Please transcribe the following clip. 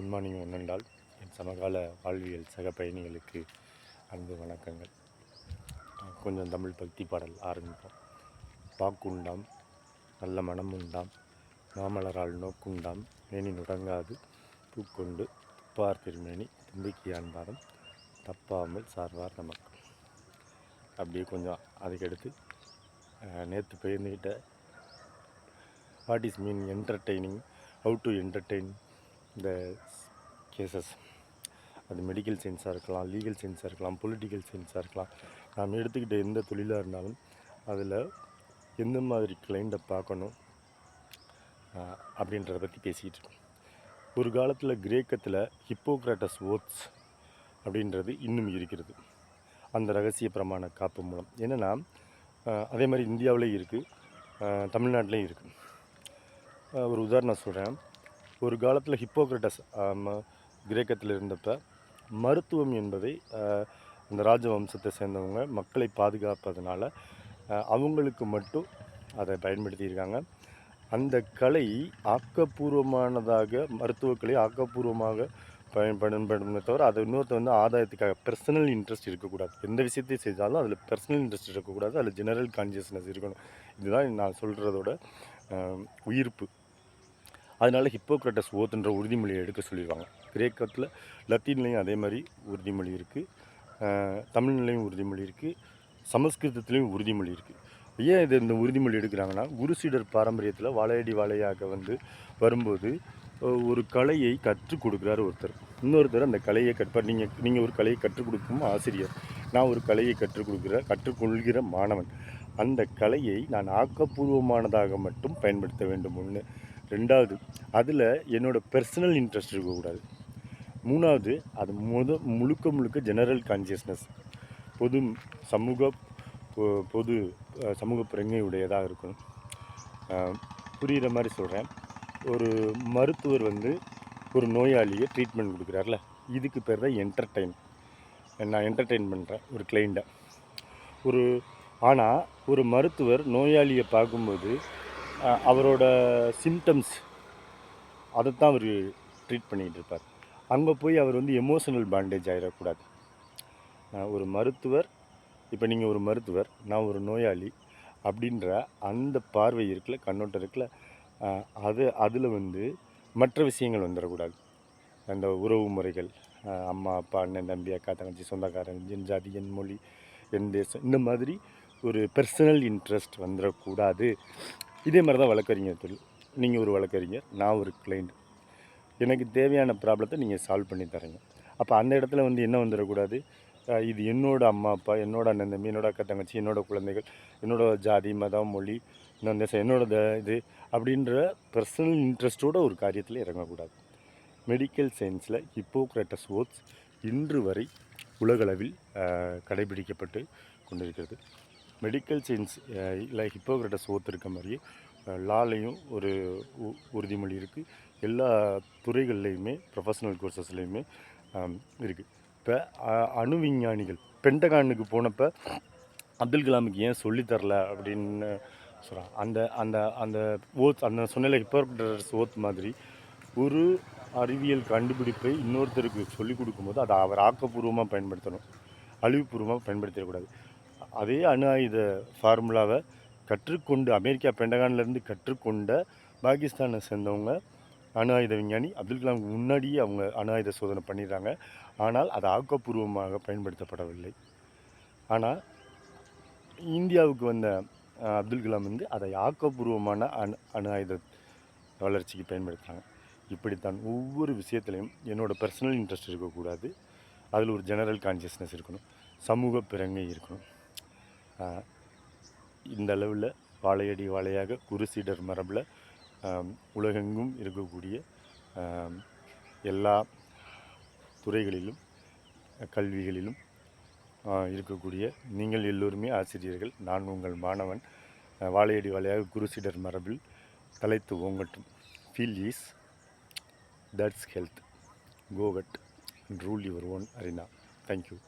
Good morning ஒன்னென்றால் என் சமகால வாழ்வியல் சக பயணிகளுக்கு அன்பு வணக்கங்கள். கொஞ்சம் தமிழ் பக்தி பாடல் ஆரம்பிப்போம். பாக்குண்டாம் நல்ல மனம் உண்டாம் மாமலரால் நோக்குண்டாம் மேனி நுடங்காது பூக்கொண்டு துப்பார் திருமேனி தும்பிக்கையான் பாதம் தப்பாமல் சார்வார் நமக்கு. அப்படியே கொஞ்சம் அதுக்கடுத்து நேற்று போயிருந்துக்கிட்ட what is mean entertaining how to entertain இந்த கேசஸ் அது மெடிக்கல் சயின்ஸாக இருக்கலாம் லீகல் சயின்ஸாக இருக்கலாம் பொலிட்டிக்கல் சயின்ஸாக இருக்கலாம். நாம் எடுத்துக்கிட்ட எந்த தொழிலாக இருந்தாலும் அதில் எந்த மாதிரி கிளைண்ட்டை பார்க்கணும் அப்படின்றத பற்றி பேசிக்கிட்டு இருக்கோம். ஒரு காலத்தில் கிரேக்கத்தில் ஹிப்போக்ராட்டஸ் ஓத்ஸ் அப்படின்றது இன்னும் இருக்கிறது. அந்த ரகசிய பிரமாண காப்பு மூலம். என்னென்னா அதே மாதிரி இந்தியாவிலேயும் இருக்குது தமிழ்நாட்டிலையும் இருக்குது ஒரு உதாரணம் சொல்கிறேன் ஒரு காலத்தில் ஹிப்போக்ரட்டஸ் கிரேக்கத்தில் இருந்தப்ப மருத்துவம் என்பதை இந்த அந்த ராஜவம்சத்தை சேர்ந்தவங்க மக்களை பாதுகாப்பதனால அவங்களுக்கு மட்டும் அதை பயன்படுத்தியிருக்காங்க. அந்த கலை ஆக்கப்பூர்வமானதாக மருத்துவக்கலை ஆக்கப்பூர்வமாக பயன் பயன்படுமே தவிர அதை இன்னொருத்த வந்து ஆதாயத்துக்காக பர்சனல் இன்ட்ரெஸ்ட் இருக்கக்கூடாது. எந்த விஷயத்தையும் செஞ்சாலும் அதில் பர்சனல் இன்ட்ரெஸ்ட் இருக்கக்கூடாது. அதில் ஜெனரல் கான்சியஸ்னஸ் இருக்கணும். இதுதான் நான் சொல்கிறதோட உயிர்ப்பு. அதனால் ஹிப்போக்ரட்டஸ் ஓத்துன்ற உறுதிமொழியை எடுக்க சொல்லிடுவாங்க கிரேக்கத்தில் லத்தீன்லேயும் அதே மாதிரி உறுதிமொழி இருக்குது தமிழ்நிலையும் உறுதிமொழி இருக்குது சமஸ்கிருதத்துலேயும் உறுதிமொழி இருக்குது ஏன் இது இந்த உறுதிமொழி எடுக்கிறாங்கன்னா குருசீடர் பாரம்பரியத்தில் வாழையடி வாழையாக வந்து வரும்போது ஒரு கலையை கற்றுக் கொடுக்குறாரு ஒருத்தர். இன்னொருத்தர் அந்த கலையை கற்பார் நீங்கள் நீங்கள் ஒரு கலையை கற்றுக் கொடுக்கும் ஆசிரியர். நான் ஒரு கலையை கற்றுக் கொடுக்குற கற்றுக்கொள்கிற மாணவன். அந்த கலையை நான் ஆக்கப்பூர்வமானதாக மட்டும் பயன்படுத்த வேண்டும் ஒன்று ரெண்டாவது அதில் என்னோடய பர்சனல் இன்ட்ரெஸ்ட் இருக்கக்கூடாது. மூணாவது அது முத முழுக்க முழுக்க ஜெனரல் கான்சியஸ்னஸ் பொது சமூக பொ- பொது சமூக பிரங்கையுடையதாக இருக்கணும். புரிகிற மாதிரி சொல்கிறேன் ஒரு மருத்துவர் வந்து ஒரு நோயாளியை ட்ரீட்மெண்ட் கொடுக்குறாருல இதுக்கு பேர் தான் என்டர்டெயின் நான் என்டர்டெயின் பண்ணுறேன் ஒரு கிளைண்ட்டை ஒரு ஆனால் ஒரு மருத்துவர் நோயாளியை பார்க்கும்போது அவரோட சிம்டம்ஸ் அதைத்தான் அவர் ட்ரீட் பண்ணிகிட்டு இருப்பார். அங்கே போய் அவர் வந்து எமோஷனல் பாண்டேஜ் ஆகிடக்கூடாது ஒரு மருத்துவர் இப்போ நீங்கள் ஒரு மருத்துவர் நான் ஒரு நோயாளி அப்படின்ற அந்த பார்வை இருக்குல்ல கண்ணோட்டம் இருக்குல்ல அது அதில் வந்து மற்ற விஷயங்கள் வந்துடக்கூடாது. அந்த உறவு முறைகள் அம்மா அப்பா அண்ணன் தம்பி அக்கா தங்கச்சி சொந்தக்காரன் என் ஜாதி என் மொழி என் தேசம் இந்த மாதிரி ஒரு பர்சனல் இன்ட்ரெஸ்ட் வந்துடக்கூடாது. இதே மாதிரி தான் வழக்கறிஞர் தொழில். நீங்கள் ஒரு வழக்கறிஞர் நான் ஒரு கிளைண்ட் எனக்கு தேவையான ப்ராப்ளத்தை நீங்கள் சால்வ் பண்ணி தரீங்க. அப்போ அந்த இடத்துல வந்து என்ன வந்துடக்கூடாது? இது என்னோட அம்மா அப்பா என்னோட அண்ணன் தம்பி என்னோட அக்கா தங்கச்சி என்னோட குழந்தைகள் என்னோட ஜாதி மதம் மொழி இன்னும் தேசம் என்னோட த- இது அப்படின்ற பர்சனல் இன்ட்ரெஸ்ட்டோட ஒரு காரியத்தில் இறங்கக்கூடாது. மெடிக்கல் சயின்ஸில் ஹிப்போக்ரட்டஸ் ஓட்ஸ் இன்று வரை உலகளவில் கடைபிடிக்கப்பட்டு கொண்டிருக்கிறது. மெடிக்கல் சயின்ஸ் இல்லை ஹிப்போக்ரட்டஸ் ஓத் இருக்க மாதிரியே லாலையும் ஒரு உ- உறுதிமொழி இருக்குது எல்லா துறைகள்லையுமே ப்ரொஃபஷனல் கோர்சஸ்லேயுமே இருக்குது இப்போ அணு விஞ்ஞானிகள் பென்டகானுக்கு போனப்போ அப்துல் கலாமுக்கு ஏன் சொல்லித்தரல அப்படின்னு சொல்கிறான் அந்த அந்த அந்த ஓத் அந்த சொன்னல ஹிப்போக்ரட்டஸ் ஓத் மாதிரி ஒரு அறிவியல் கண்டுபிடிப்பை இன்னொருத்தருக்கு சொல்லிக் கொடுக்கும்போது அதை அவர் ஆக்கப்பூர்வமாக பயன்படுத்தணும். அழிவுபூர்வமாக பயன்படுத்திடக்கூடாது அதே அணு ஆயுத ஃபார்முலாவை கற்றுக்கொண்டு அமெரிக்கா பெண்டகான்லேருந்து கற்றுக்கொண்ட பாகிஸ்தானை சேர்ந்தவங்க அணு ஆயுத விஞ்ஞானி அப்துல் கலாமுக்கு முன்னாடியே அவங்க அணு ஆயுத சோதனை பண்ணிடுறாங்க. ஆனால் அது ஆக்கப்பூர்வமாக பயன்படுத்தப்படவில்லை. ஆனால் இந்தியாவுக்கு வந்த அப்துல் கலாம் வந்து அதை ஆக்கப்பூர்வமான அணு அணு ஆயுத வளர்ச்சிக்கு பயன்படுத்துகிறாங்க இப்படித்தான் ஒவ்வொரு விஷயத்துலையும் என்னோடய பர்சனல் இன்ட்ரெஸ்ட் இருக்கக்கூடாது. அதில் ஒரு ஜெனரல் கான்சியஸ்னஸ் இருக்கணும். சமூக பிறங்கை இருக்கணும். இந்த அளவில் வாழையடி வாழையாக குருசீடர் மரபில் உலகெங்கும் இருக்கக்கூடிய எல்லா துறைகளிலும் கல்விகளிலும் இருக்கக்கூடிய நீங்கள் எல்லோருமே ஆசிரியர்கள். நான் உங்கள் மாணவன். வாழையடி வாழையாக குருசீடர் மரபில் தலைத்து ஓங்கட்டும். Feel is that's health go get wet rule your own arena thank you